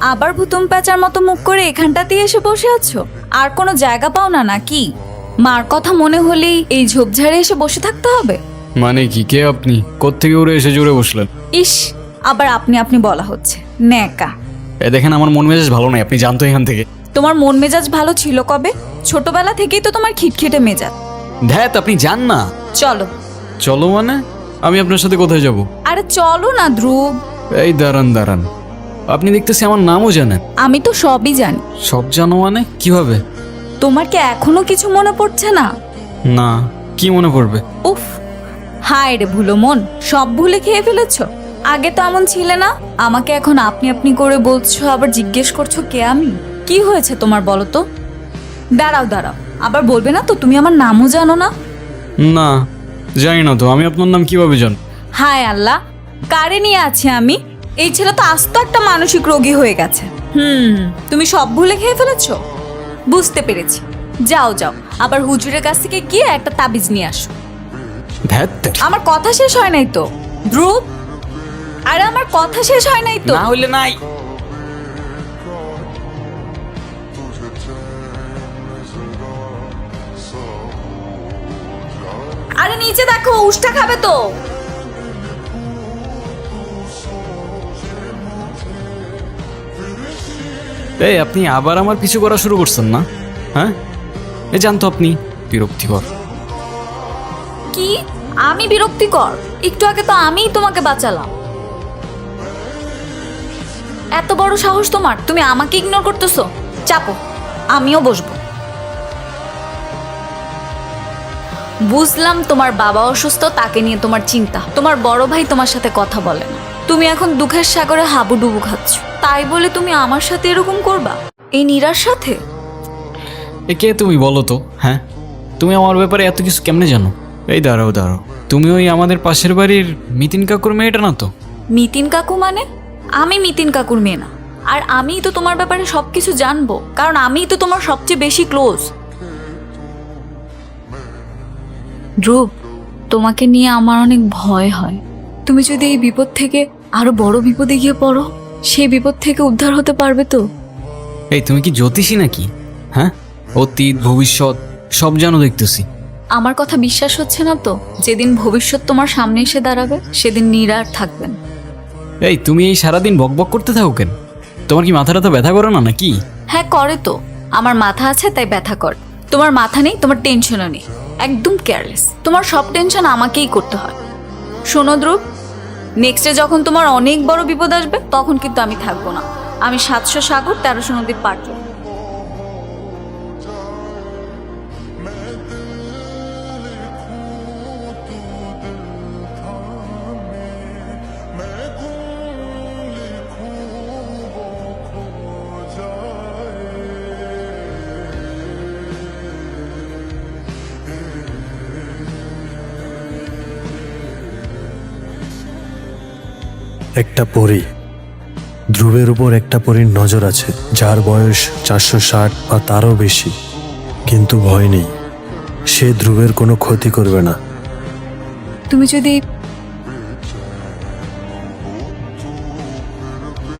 আবার ভুতুম প্যাচার মতো মুখ করে এখানটাতেই এসে বসে আছো? আর কোনো জায়গা পাও না নাকি? মার কথা মনে হলেই এই ঝোপঝাড়ে এসে বসে থাকতে হবে। মানে কি? কে আপনি? কোথেকে উড়ে এসে জুড়ে বসলেন? ইস আবার আপনি আপনি বলা হচ্ছে। ন্যাকা। এ দেখেন আমার মন মেজাজ ভালো নয় আপনি জানতো এখান থেকে। তোমার মন মেজাজ ভালো ছিল কবে? ছোটবেলা থেকেই তো তোমার খিটখিটে মেজাজ। ধ্যাত আপনি জান না। চলো চলো মানে? আমি আপনার সাথে কোথায় যাব? আরে চলো না ধ্রুব। এই দাঁড়ান দাঁড়ান। আপনি দেখতেছি আমার নামও জানেন। আমি তো সবই জানি। সব জানো মানে? কীভাবে? তোমার কি এখনও কিছু মনে পড়ছে না? না কি মনে পড়বে? উফ হায় রে ভুলো মন সব ভুলে খেয়ে ফেলেছো? আগে তো এমন ছিলে না? আমাকে এখন আপনি আপনি করে বলছো আবার জিজ্ঞেস করছ কে আমি? কি হয়েছে তোমার বলো তো? দাঁড়াও দাঁড়াও। আবার বলবে না তো তুমি আমার নামও জানো না? না জানি না তো আমি আপনার নাম কীভাবে জান হায় আল্লাহ কারে নিয়ে আছি আমি? এই ছেলে তো আস্ত একটা মানসিক রোগী হয়ে গেছে। হুম তুমি সব ভুলে খেয়ে ফেলেছো? বুঝতে পেরেছি। যাও যাও আবার হুজুরের কাছ থেকে গিয়ে একটা তাবিজ নিয়ে আসো। আমার কথা শেষ হয় নাই তো ধ্রুব? আরে আমার কথা শেষ হয় নাই তো। না হইলে নাই। আরে নিচে দেখো উষ্টা খাবে তো। এই আপনি আবার আমার পিছু করা শুরু করছেন না? হ্যাঁ? এ জানতো আপনি বিরক্তিকর। কি? আমি বিরক্তিকর? একটু আগে তো আমিই তোমাকে বাঁচালাম। এত বড় সাহস তোমার তুমি আমাকে ইগনোর করতেছো? চাপো আমিও বসবো। বুঝলাম তোমার বাবা অসুস্থ তাকে নিয়ে তোমার চিন্তা। তোমার বড় ভাই তোমার সাথে কথা বলে না। তুমি এখন দুঃখের সাগরে হাবুডুবু খাচ্ছ। তাই বলে তুমি আমার সাথে এরকম করবা? এই নীরার সাথে? এ কে তুমি বলো তো? হ্যাঁ? তুমি আমার ব্যাপারে এত কিছু কেমনে জানো? এই দাঁড়াও দাঁড়াও। তুমি ওই আমাদের পাশের বাড়ির মিতিন কাকুর মেয়েটা না তো? মিতিন কাকু মানে? আমি মিতিন কাকুর মেয়ে না। আর আমিই তো তোমার ব্যাপারে সব কিছু জানব। কারণ আমিই তো তোমার সবচেয়ে বেশি ক্লোজ ধ্রুব তোমাকে নিয়ে আমার অনেক ভয় হয়। তুমি যদি এই বিপদ থেকে আরও বড় বিপদে গিয়ে পড়ো সেই বিপদ থেকে উদ্ধার হতে পারবে তো? এই তুমি কি জ্যোতিষী নাকি? হ্যাঁ? অতীত ভবিষ্যৎ সব জানো দেখতেছি। আমার কথা বিশ্বাস হচ্ছে না তো? যেদিন ভবিষ্যৎ তোমার সামনে এসে দাঁড়াবে সেদিন নিরার থাকবেন। এই তুমি এই সারাদিন বকবক করতে থাকো কেন? তোমার কি মাথাটা তো ব্যথা করে না নাকি? হ্যাঁ করে তো। আমার মাথা আছে তাই ব্যথা কর। তোমার মাথা নেই তোমার টেনশনও নেই। একদম কেয়ারলেস তোমার সব টেনশন আমাকেই করতে হয়। শোনো ধ্রুব নেক্সটে যখন তোমার অনেক বড় বিপদ আসবে, তখন কিন্তু আমি থাকব না। আমি সাতশো সাগর, তেরোশো নদীর পার একটা পরি। ধ্রুবের উপর একটা পরীর নজর আছে, যার বয়স চারশো ষাট বা তারও বেশি। কিন্তু ভয় নেই, সে ধ্রুবের কোনো ক্ষতি করবে না। তুমি যদি